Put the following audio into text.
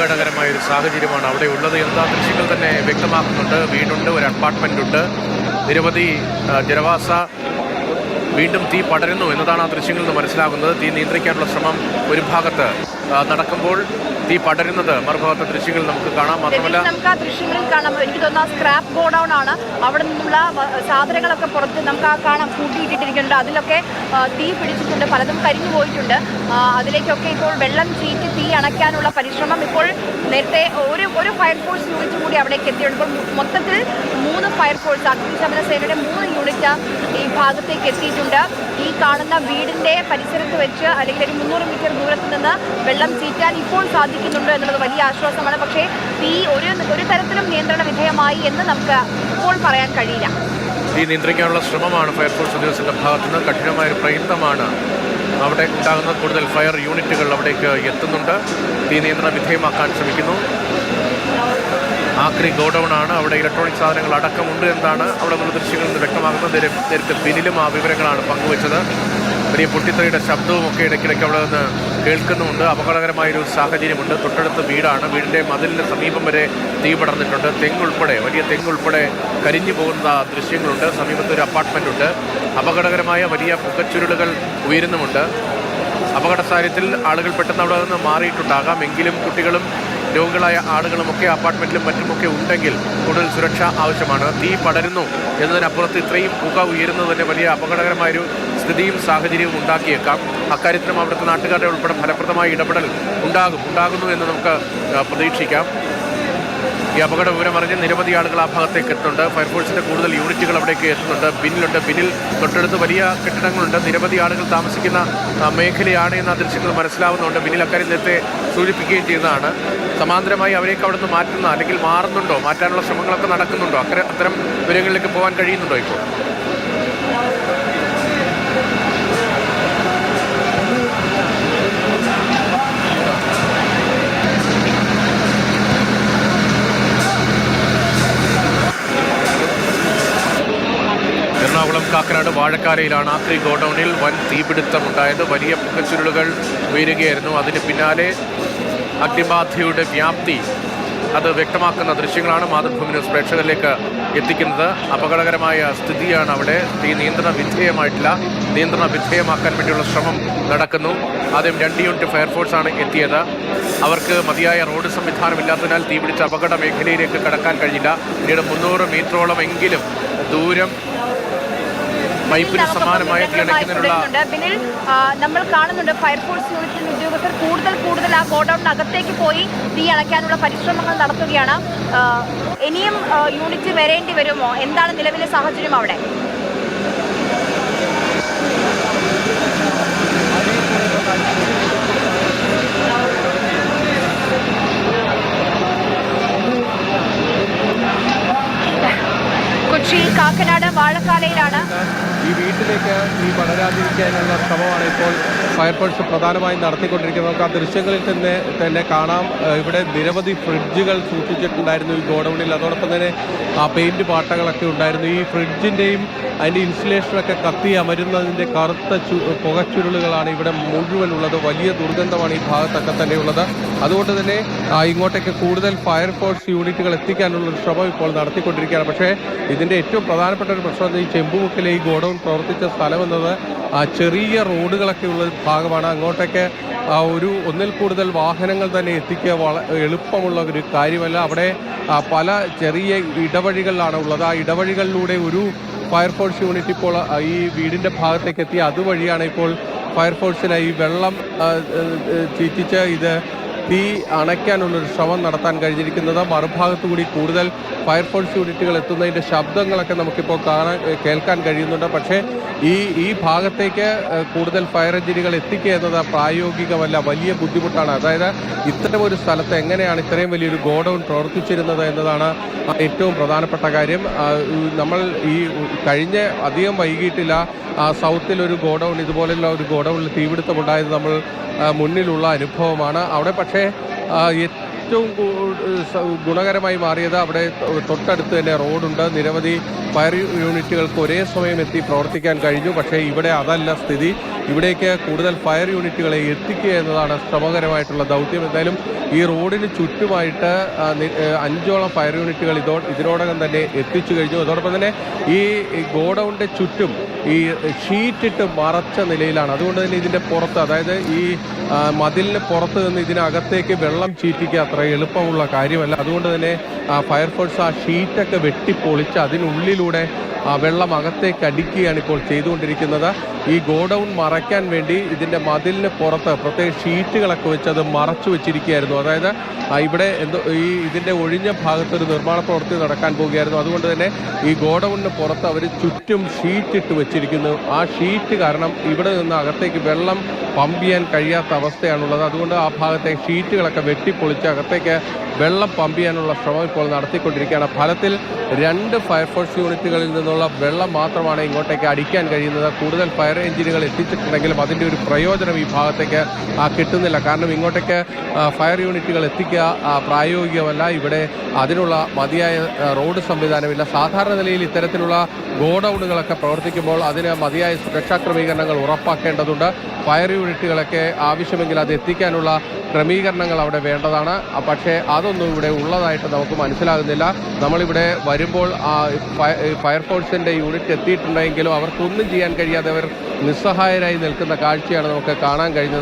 അപകടകരമായ ഒരു സാഹചര്യമാണ് അവിടെ ഉള്ളത് എന്താ ദൃശ്യങ്ങൾ തന്നെ വ്യക്തമാക്കുന്നുണ്ട്. വീടുണ്ട് ഒരു അപ്പാർട്ട്മെന്റ് ഉണ്ട്. നിരവധി ജനവാസ വീണ്ടും തീ പടരുന്നു എന്നതാണ് ആ ദൃശ്യങ്ങളിൽ നിന്ന് മനസ്സിലാകുന്നത്. തീ നിയന്ത്രിക്കാനുള്ള ശ്രമം ഒരു ഭാഗത്ത് നടക്കുമ്പോൾ തീ പടരുന്നത് മറുഭാഗത്തെ ദൃശ്യങ്ങൾ നമുക്ക് കാണാം. മാത്രമല്ല നമുക്ക് ആ ദൃശ്യങ്ങളിൽ കാണാം. എനിക്ക് തോന്നുന്നു ആ സ്ക്രാപ്പ് ഗോഡൌൺ ആണ്. അവിടെ നിന്നുള്ള സാധനങ്ങളൊക്കെ പുറത്ത് നമുക്ക് ആ കാണാം. കൂട്ടിയിട്ടിരിക്കുന്നുണ്ട് അതിലൊക്കെ തീ പിടിച്ചിട്ടുണ്ട്. പലതും കരിഞ്ഞു പോയിട്ടുണ്ട്. അതിലേക്കൊക്കെ ഇപ്പോൾ വെള്ളം ചീറ്റി തീ അണയ്ക്കാനുള്ള പരിശ്രമം ഇപ്പോൾ നേരത്തെ ഒരു ഒരു ഫയർഫോഴ്സ് യൂണിറ്റ് കൂടി അവിടേക്ക് എത്തിയിട്ടുണ്ട്. ഇപ്പോൾ മൊത്തത്തിൽ മൂന്ന് ഫയർഫോഴ്സ് അഗ്നിശമന സേനയുടെ മൂന്ന് യൂണിറ്റ് ഈ ഭാഗത്തേക്ക് എത്തിയിട്ടുണ്ട്. ഈ കാണുന്ന വീടിന്റെ പരിസരത്ത് വെച്ച് അല്ലെങ്കിൽ ഒരു മുന്നൂറ് മീറ്റർ ദൂരത്ത് നിന്ന് വെള്ളം ചീറ്റാൻ ഇപ്പോൾ സാധിക്കുന്നുണ്ട് എന്നുള്ളത് വലിയ ആശ്വാസമാണ്. പക്ഷേ തീ ഒരു ഒരു തരത്തിലും നിയന്ത്രണ വിധേയമായി എന്ന് നമുക്ക് ഇപ്പോൾ പറയാൻ കഴിയില്ല. തീ നിയന്ത്രിക്കാനുള്ള ശ്രമമാണ് ഫയർഫോഴ്സ് ഉദ്യോഗസ്ഥരുടെ ഭാഗത്തു നിന്ന് കഠിനമായ പ്രയത്നമാണ് അവിടെ ഉണ്ടാകുന്ന കൂടുതൽ ഫയർ യൂണിറ്റുകൾ അവിടേക്ക് എത്തുന്നുണ്ട്. തീ നിയന്ത്രണ വിധേയമാക്കാൻ ശ്രമിക്കുന്നു. ആക്രി ഗോഡൌൺ ആണ്. അവിടെ ഇലക്ട്രോണിക് സാധനങ്ങൾ അടക്കമുണ്ട് എന്നാണ് അവിടെ നിന്ന് ദൃശ്യങ്ങളിൽ നിന്ന് വ്യക്തമാകുന്നത്. നേരത്തെ ബിനിലും ആ വിവരങ്ങളാണ് പങ്കുവച്ചത്. വലിയ പൊട്ടിത്തെറിയുടെ ശബ്ദവും ഒക്കെ ഇടയ്ക്കിടയ്ക്ക് അവിടെ നിന്ന് കേൾക്കുന്നുമുണ്ട്. അപകടകരമായൊരു സാഹചര്യമുണ്ട്. തൊട്ടടുത്ത വീടാണ്. വീടിന്റെ മതിലിന് സമീപം വരെ തീ പടർന്നിട്ടുണ്ട്. തെങ്ങുൾപ്പെടെ വലിയ തെങ്ങുൾപ്പെടെ കരിഞ്ഞു പോകുന്ന ദൃശ്യങ്ങളുണ്ട്. സമീപത്ത് ഒരു അപ്പാർട്ട്മെന്റ് ഉണ്ട്. അപകടകരമായ വലിയ പുകച്ചുരുളുകൾ ഉയരുന്നുമുണ്ട്. അപകട സാഹചര്യത്തിൽ ആളുകൾ പെട്ടെന്ന് അവിടെ നിന്ന് മാറിയിട്ടുണ്ടാകാം. എങ്കിലും കുട്ടികളും രോഗികളായ ആളുകളുമൊക്കെ അപ്പാർട്ട്മെന്റിലും മറ്റുമൊക്കെ ഉണ്ടെങ്കിൽ കൂടുതൽ സുരക്ഷ ആവശ്യമാണ്. തീ പടരുന്നു എന്നതിനപ്പുറത്ത് ഇത്രയും പുക ഉയരുന്നത് തന്നെ വലിയ അപകടകരമായൊരു സ്ഥിതിയും സാഹചര്യവും ഉണ്ടാക്കിയേക്കാം. അക്കാര്യത്തിലും അവിടുത്തെ നാട്ടുകാരുടെ ഉൾപ്പെടെ ഫലപ്രദമായ ഇടപെടൽ ഉണ്ടാകും. ഉണ്ടാകുന്നു എന്ന് നമുക്ക് പ്രതീക്ഷിക്കാം. ഈ അപകട വിവരം അറിഞ്ഞ് നിരവധി ആളുകൾ ആ ഭാഗത്തേക്ക് എത്തുന്നുണ്ട്. ഫയർഫോഴ്സിന്റെ കൂടുതൽ യൂണിറ്റുകൾ അവിടേക്ക് എത്തുന്നുണ്ട്. ബിന്നിലുണ്ട്. ബിന്നിൽ തൊട്ടടുത്ത് വലിയ കെട്ടിടങ്ങളുണ്ട്. നിരവധി ആളുകൾ താമസിക്കുന്ന മേഖലയാണ് എന്ന ദൃശ്യങ്ങൾ മനസ്സിലാവുന്നുണ്ട്. ബിന്നിൽ അക്കാര്യം നേരത്തെ സൂചിപ്പിക്കുകയും ചെയ്തതാണ്. സമാന്തരമായി അവരെയൊക്കെ അവിടെ നിന്ന് മാറ്റുന്ന അല്ലെങ്കിൽ മാറുന്നുണ്ടോ? മാറ്റാനുള്ള ശ്രമങ്ങളൊക്കെ നടക്കുന്നുണ്ടോ? അക്കരെ അത്തരം വിവരങ്ങളിലേക്ക് പോകാൻ കഴിയുന്നുണ്ടോ ഇപ്പോൾ? എറണാകുളം വാഴക്കാരയിലാണ് ആക്രി ഗോഡൌണിൽ വൻ തീപിടുത്തം ഉണ്ടായത്. വലിയ പുകച്ചുരുളുകൾ ഉയരുകയായിരുന്നു. അതിന് പിന്നാലെ അഗ്നിബാധയുടെ വ്യാപ്തി അത് വ്യക്തമാക്കുന്ന ദൃശ്യങ്ങളാണ് മാതൃഭൂമി ന്യൂസ് പ്രേക്ഷകരിലേക്ക് എത്തിക്കുന്നത്. അപകടകരമായ സ്ഥിതിയാണ് അവിടെ. തീ നിയന്ത്രണ വിധേയമായിട്ടില്ല. നിയന്ത്രണ വിധേയമാക്കാൻ വേണ്ടിയുള്ള ശ്രമം നടക്കുന്നു. ആദ്യം രണ്ട് യൂണിറ്റ് ഫയർഫോഴ്സാണ് എത്തിയത്. അവർക്ക് മതിയായ റോഡ് സംവിധാനമില്ലാത്തതിനാൽ തീപിടിച്ച അപകട മേഖലയിലേക്ക് കടക്കാൻ കഴിഞ്ഞില്ല. പിന്നീട് മുന്നൂറ് മീറ്ററോളം എങ്കിലും ദൂരം പൈപ്പിന് സമാനമായ. ബിനിൽ നമ്മൾ കാണുന്നുണ്ട് ഫയർഫോഴ്സ് യൂണിറ്റിന്റെ ഉദ്യോഗസ്ഥർ കൂടുതൽ കൂടുതൽ ആ ഗോഡൌണിനകത്തേക്ക് പോയി തീ അണയ്ക്കാനുള്ള പരിശ്രമങ്ങൾ നടത്തുകയാണ്. ഇനിയും യൂണിറ്റ് വരേണ്ടി വരുമോ? എന്താണ് നിലവിലെ സാഹചര്യം അവിടെ? കൊച്ചി കാക്കനാട് വാഴക്കാലയിലാണ് ഈ വീട്ടിലേക്ക് നീ വളരാതിരിക്കാനുള്ള ശ്രമമാണ് ഇപ്പോൾ ഫയർഫോഴ്സ് പ്രധാനമായും നടത്തിക്കൊണ്ടിരിക്കുന്നത്. നമുക്ക് ആ ദൃശ്യങ്ങളിൽ തന്നെ തന്നെ കാണാം. ഇവിടെ നിരവധി ഫ്രിഡ്ജുകൾ സൂക്ഷിച്ചിട്ടുണ്ടായിരുന്നു ഈ ഗോഡൌണിൽ. അതോടൊപ്പം തന്നെ ആ പെയിന്റ് പാട്ടകളൊക്കെ ഉണ്ടായിരുന്നു. ഈ ഫ്രിഡ്ജിന്റെയും അതിന്റെ ഇൻസുലേഷനൊക്കെ കത്തി അമരുന്നതിന്റെ കറുത്ത ചു പുകച്ചുരുളുകളാണ് ഇവിടെ മുഴുവൻ ഉള്ളത്. വലിയ ദുർഗന്ധമാണ് ഈ ഭാഗത്തൊക്കെ തന്നെ ഉള്ളത്. അതുകൊണ്ട് തന്നെ ഇങ്ങോട്ടേക്ക് കൂടുതൽ ഫയർഫോഴ്സ് യൂണിറ്റുകൾ എത്തിക്കാനുള്ള ശ്രമം ഇപ്പോൾ നടത്തിക്കൊണ്ടിരിക്കുകയാണ്. പക്ഷേ ഇതിന്റെ ഏറ്റവും പ്രധാനപ്പെട്ട ഒരു പ്രശ്നം ഈ ചെമ്പുമുക്കിലെ ഈ ഗോഡൌൺ പ്രവർത്തിച്ച സ്ഥലം എന്നത് ചെറിയ റോഡുകളൊക്കെ ഉള്ള ഭാഗമാണ്. അങ്ങോട്ടൊക്കെ ആ, ഒരു ഒന്നിൽ കൂടുതൽ വാഹനങ്ങൾ തന്നെ എത്തിക്കുക എളുപ്പമുള്ള ഒരു കാര്യമല്ല. അവിടെ പല ചെറിയ ഇടവഴികളിലാണ് ഉള്ളത്. ആ ഇടവഴികളിലൂടെ ഒരു ഫയർഫോഴ്സ് യൂണിറ്റ് ഇപ്പോൾ ഈ വീടിന്റെ ഭാഗത്തേക്ക് എത്തി. അതുവഴിയാണ് ഇപ്പോൾ ഫയർഫോഴ്സിനായി വെള്ളം ആ, ചീറ്റിച്ച് ഇത് തീ അണയ്ക്കാനുള്ളൊരു ശ്രമം നടത്താൻ കഴിഞ്ഞിരിക്കുന്നത്. മറുഭാഗത്തു കൂടി കൂടുതൽ ഫയർഫോഴ്സ് യൂണിറ്റുകൾ എത്തുന്നതിന്റെ ശബ്ദങ്ങളൊക്കെ നമുക്കിപ്പോൾ കാണാൻ കേൾക്കാൻ കഴിയുന്നുണ്ട്. പക്ഷേ ഈ ഈ ഭാഗത്തേക്ക് കൂടുതൽ ഫയർ എഞ്ചിനുകൾ എത്തിക്കുക എന്നത് പ്രായോഗികമല്ല വലിയ ബുദ്ധിമുട്ടാണ്. അതായത് ഇത്തരം ഒരു സ്ഥലത്ത് എങ്ങനെയാണ് ഇത്രയും വലിയൊരു ഗോഡൗൺ പ്രവർത്തിച്ചിരുന്നത് എന്നതാണ് ഏറ്റവും പ്രധാനപ്പെട്ട കാര്യം. നമ്മൾ ഈ കഴിഞ്ഞ അധികം വൈകിട്ടില്ല സൗത്തിൽ ഒരു ഗോഡൗൺ ഇതുപോലെയുള്ള ഒരു ഗോഡൗണിൽ തീപിടുത്തമുണ്ടായത് നമ്മൾ മുന്നിലുള്ള അനുഭവമാണ്. അവിടെ പക്ഷേ ആ, ഏറ്റവും ഗുണകരമായി മാറിയത് അവിടെ തൊട്ടടുത്ത് തന്നെ റോഡുണ്ട്. നിരവധി ഫയർ യൂണിറ്റുകൾക്ക് ഒരേ സമയം എത്തി പ്രവർത്തിക്കാൻ കഴിഞ്ഞു. പക്ഷേ ഇവിടെ അതല്ല സ്ഥിതി. ഇവിടേക്ക് കൂടുതൽ ഫയർ യൂണിറ്റുകളെ എത്തിക്കുക എന്നതാണ് ശ്രമകരമായിട്ടുള്ള ദൗത്യം. എന്തായാലും ഈ റോഡിന് ചുറ്റുമായിട്ട് അഞ്ചോളം ഫയർ യൂണിറ്റുകൾ ഇതോ ഇതിനോടകം തന്നെ എത്തിച്ചു കഴിഞ്ഞു. അതോടൊപ്പം തന്നെ ഈ ഗോഡൗണിന്റെ ചുറ്റും ഈ ഷീറ്റിട്ട് മറച്ച നിലയിലാണ്. അതുകൊണ്ട് തന്നെ ഇതിന്റെ പുറത്ത് അതായത് ഈ മതിലിന് പുറത്ത് നിന്ന് ഇതിനകത്തേക്ക് വെള്ളം ചീറ്റിക്കുക അത്ര എളുപ്പമുള്ള കാര്യമല്ല. അതുകൊണ്ട് തന്നെ ഫയർഫോഴ്സ് ആ ഷീറ്റൊക്കെ വെട്ടിപ്പൊളിച്ച് അതിനുള്ളിലൂടെ വെള്ളം അകത്തേക്ക് അടിക്കുകയാണ് ഇപ്പോൾ ചെയ്തുകൊണ്ടിരിക്കുന്നത്. ഈ ഗോഡൗൺ മറയ്ക്കാൻ വേണ്ടി ഇതിന്റെ മതിലിന് പുറത്ത് പ്രത്യേക ഷീറ്റുകളൊക്കെ വെച്ച് അത് മറച്ചു വെച്ചിരിക്കുകയായിരുന്നു. അതായത് ഇവിടെ എന്തോ ഈ ഇതിന്റെ ഒഴിഞ്ഞ ഭാഗത്തൊരു നിർമ്മാണ പ്രവൃത്തി നടക്കാൻ പോവുകയായിരുന്നു അതുകൊണ്ട് തന്നെ ഈ ഗോഡൗണിന് പുറത്ത് അവർ ചുറ്റും ഷീറ്റ് ഇട്ട് വെച്ചിരിക്കുന്നു. ആ ഷീറ്റ് കാരണം ഇവിടെ നിന്ന് അകത്തേക്ക് വെള്ളം പമ്പ് ചെയ്യാൻ കഴിയാത്ത അവസ്ഥയാണുള്ളത്. അതുകൊണ്ട് ആ ഭാഗത്തെ ഷീറ്റുകളൊക്കെ വെട്ടിപ്പൊളിച്ച് അകത്തേക്ക് വെള്ളം പമ്പ് ചെയ്യാനുള്ള ശ്രമം ഇപ്പോൾ നടത്തിക്കൊണ്ടിരിക്കുകയാണ്. ഫലത്തിൽ രണ്ട് ഫയർഫോഴ്സ് യൂണിറ്റുകളിൽ നിന്നുള്ള വെള്ളം മാത്രമാണ് ഇങ്ങോട്ടേക്ക് അടിക്കാൻ കഴിയുന്നത്. കൂടുതൽ ഫയർ എഞ്ചിനുകൾ എത്തിച്ചിട്ടുണ്ടെങ്കിലും അതിന്റെ ഒരു പ്രയോജനം ഈ ഭാഗത്തേക്ക് കിട്ടുന്നില്ല. കാരണം ഇങ്ങോട്ടേക്ക് ഫയർ യൂണിറ്റുകൾ എത്തിക്കുക പ്രായോഗികമല്ല. ഇവിടെ അതിനുള്ള മതിയായ റോഡ് സംവിധാനമില്ല. സാധാരണ നിലയിൽ ഇത്തരത്തിലുള്ള ഗോഡൌണുകളൊക്കെ പ്രവർത്തിക്കുമ്പോൾ അതിന് മതിയായ സുരക്ഷാ ക്രമീകരണങ്ങൾ ഉറപ്പാക്കേണ്ടതുണ്ട്. ഫയർ യൂണിറ്റുകളൊക്കെ ആവശ്യമെങ്കിൽ അത് എത്തിക്കാനുള്ള ക്രമീകരണങ്ങൾ അവിടെ വേണ്ടതാണ്. പക്ഷേ അതൊന്നും ഇവിടെ ഉള്ളതായിട്ട് നമുക്ക് മനസ്സിലാകുന്നില്ല. നമ്മളിവിടെ വരുമ്പോൾ ആ ഫയർഫോഴ്സിന്റെ യൂണിറ്റ് എത്തിയിട്ടുണ്ടെങ്കിലും അവർക്കൊന്നും ചെയ്യാൻ കഴിയാതെ അവർ നിസ്സഹായരായി നിൽക്കുന്ന കാഴ്ചയാണ് നമുക്ക് കാണാൻ കഴിയുന്നത്